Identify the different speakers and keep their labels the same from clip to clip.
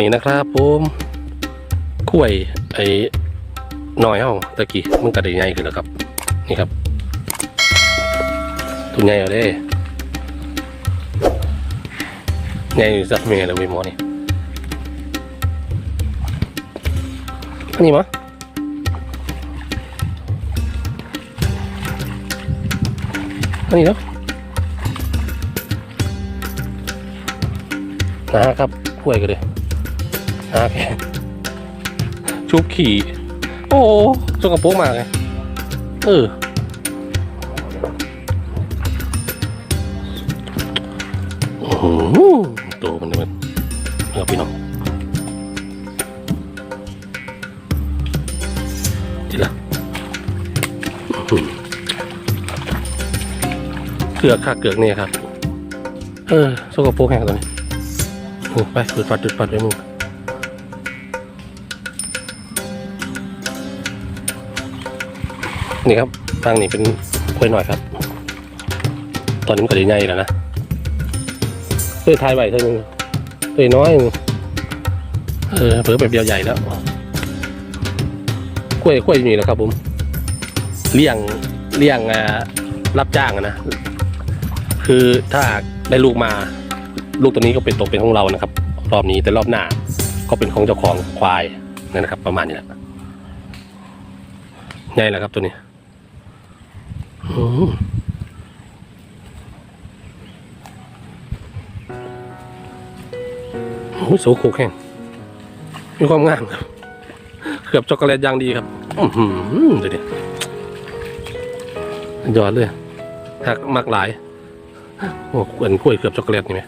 Speaker 1: นี่นะครับผมกล้วยไอ้น้อยเฮาตะกี้มันก็ได้ใหญ่ขึ้นแล้วครับ นี่ครับตัวใหญ่เอาเด้ใหญ่สักเมแล้วเว้ยหมอนี่อันนี้มั้ยอันนี้เนาะนะครับกล้วยกันเลย หาแกชุบขี่ โอ้สกปรกมากเลยเออโอ้โหตัวมันเนี่ยมันเอาพี่น้องทีละเกือกค่ะเกือกเนี่ยครับ เออสกปรกแห้งตัวนี้ ไปจุดปัดจุดปัดไปมึง นี่ครับทางนี้เป็นกล้วยหน่อยครับ ตอนนี้มันก็ได้ใหญ่แล้วนะเพื่อทายไหวเท่านึงตัวน้อยเออเผื่อแบบเดียวใหญ่แล้วกล้วยกล้วยอยู่นี่แหละครับ ผมเลี้ยงเลี้ยงอ่ารับจ้างนะคือถ้าได้ลูกมา ลูกตัวนี้ก็เป็นตกเป็นของเรานะครับ รอบนี้แต่รอบหน้า ก็เป็นของเจ้าของควายนั่นะครับ ประมาณนี้แหละใหญ่แล้วครับตัวนี้ โอ้โหโสโครกแห้งมีความงามครับเกือบช็อกโกแลตอย่างดีครับอือหือดูดิยอดเลยหักมากหลาย โอ้เหมือนกล้วยเกือบช็อกโกแลตนี่ไหม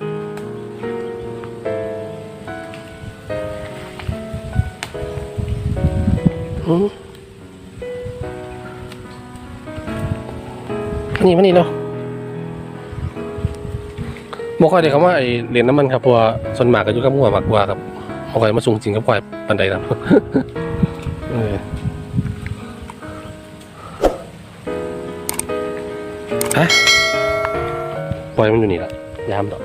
Speaker 1: อืม นี่มานี่เนาะบ่ค่อยได้คำว่าไอเหรียญน้ำมันครับเพราะว่าส่วนมากก็อยู่กับหัวมากกว่าครับบ่ค่อยมาสูงจริงกับคอยปันใดครับเออฮะปล่อยมันอยู่นี่ละยามดอก